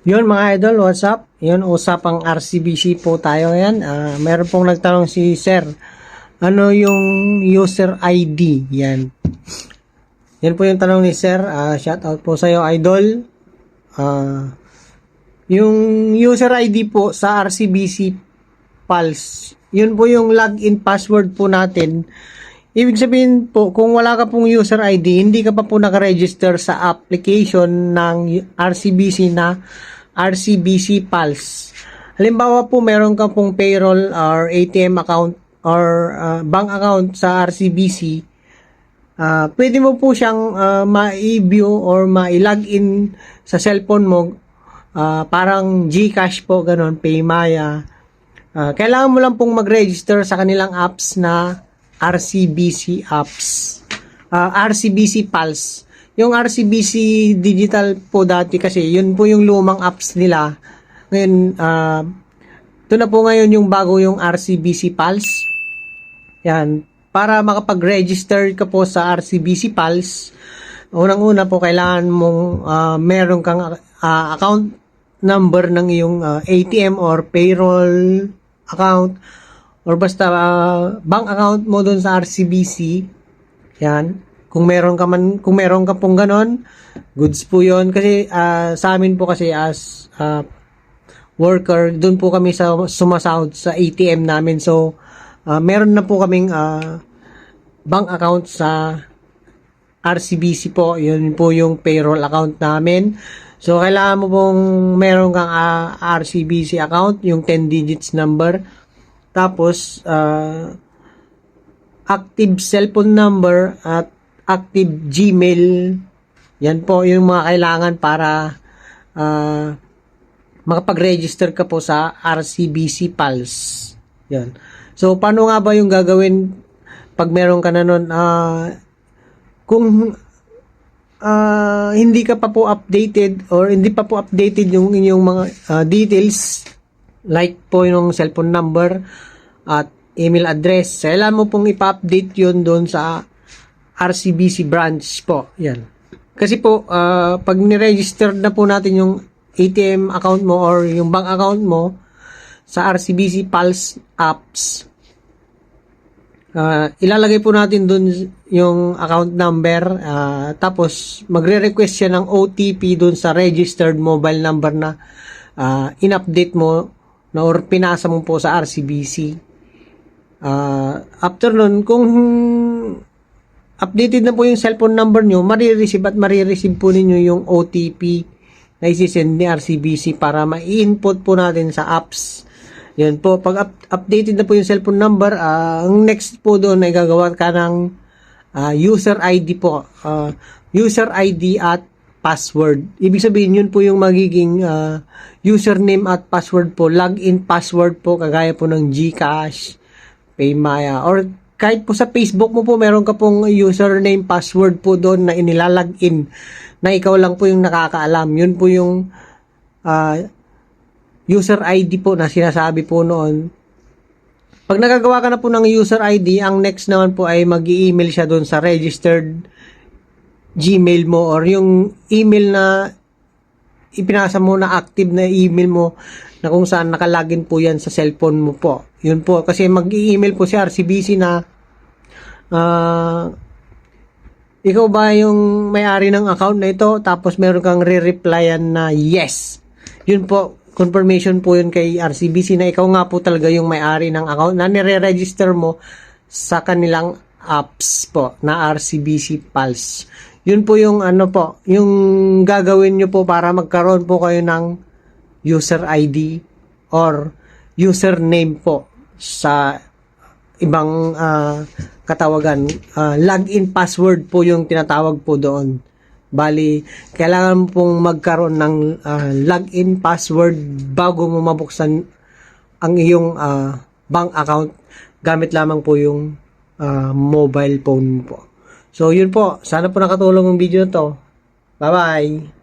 Yun mga idol, what's up? Yun, usapang RCBC po tayo yan. Ah, meron pong nagtanong si Sir, ano yung user ID? Yan. Yan po yung tanong ni Sir. Ah, shout out po sa iyo, idol. Ah, yung user ID po sa RCBC Pulse, yun po yung login password po natin. Ibig sabihin po, kung wala ka pong user ID, hindi ka pa po nakaregister sa application ng RCBC na RCBC Pulse. Halimbawa po, meron ka pong payroll or ATM account or uh, bank account sa RCBC, Ah, pwede mo po siyang ah, ma-view or ma-login sa cellphone mo Ah, parang GCash po ganun, Paymaya. Ah, kailangan mo lang pong mag-register sa kanilang apps na RCBC apps. Ah, RCBC Pulse. Yung RCBC Digital po dati kasi, yun po yung lumang apps nila. Ngayon, ah, ito na po ngayon yung bago yung RCBC Pulse. Yan. Para makapag-register ka po sa RCBC Pulse, unang-una po kailangan mong ah, meron kang ah, account number ng iyong ah, ATM or payroll account or basta ah, bank account mo doon sa RCBC. Yan. Kung meron ka man kung meron ka pong ganon, goods po 'yon kasi ah, sa amin po kasi as ah, worker, doon po kami sa sumasahod sa ATM namin. So, ah, meron na po kaming ah, bank account sa RCBC po. Yun po yung payroll account namin. So, kailangan mo pong meron kang ah, RCBC account, yung 10 digits number. Tapos, ah, active cellphone number at active Gmail. Yan po yung mga kailangan para ah, makapag-register ka po sa RCBC Pulse. Yan. So, paano nga ba yung gagawin pag meron ka na nun? Ah, kung ah, hindi ka pa po updated or hindi pa po updated yung inyong mga ah, details like po yung cellphone number at email address, kailangan mo pong ipa-update yun doon sa RCBC branch po. Yan. Kasi po, ah, pag niregister na po natin yung ATM account mo or yung bank account mo sa RCBC Pulse apps, ah, ilalagay po natin dun yung account number, ah, tapos magre-request siya ng OTP dun sa registered mobile number na ah, in-update mo na or pinasa mo po sa RCBC. Ah, after nun, kung updated na po yung cellphone number nyo, marireceive at marireceive po ninyo yung OTP na isisend ni RCBC para ma-input po natin sa apps. Yan po, pag up- updated na po yung cellphone number, ah, ang next po doon ay gagawa ka ng ah, user ID po. Ah, user ID at password. Ibig sabihin, yun po yung magiging ah, username at password po. Login password po, kagaya po ng GCash, Paymaya, or kahit po sa Facebook mo po, meron ka pong username, password po doon na inilalagin na ikaw lang po yung nakakaalam. Yun po yung ah, user ID po na sinasabi po noon. Pag nagagawa ka na po ng user ID, ang next naman po ay mag email siya doon sa registered Gmail mo or yung email na ipinasa mo na active na email mo na kung saan nakalagin po yan sa cellphone mo po. Yun po. Kasi mag-email po si RCBC na ah, ikaw ba yung may-ari ng account na ito tapos meron kang re-replyan na yes. Yun po, confirmation po yun kay RCBC na ikaw nga po talaga yung may-ari ng account na nire-register mo sa kanilang apps po na RCBC Pulse. Yun po yung ano po, yung gagawin nyo po para magkaroon po kayo ng user ID or username po sa ibang ah, katawagan. Ah, login password po yung tinatawag po doon. Bali, kailangan pong magkaroon ng ah, login password bago mo mabuksan ang iyong ah, bank account gamit lamang po yung ah, mobile phone mo po. So, yun po. Sana po nakatulong ang video na to. Bye-bye!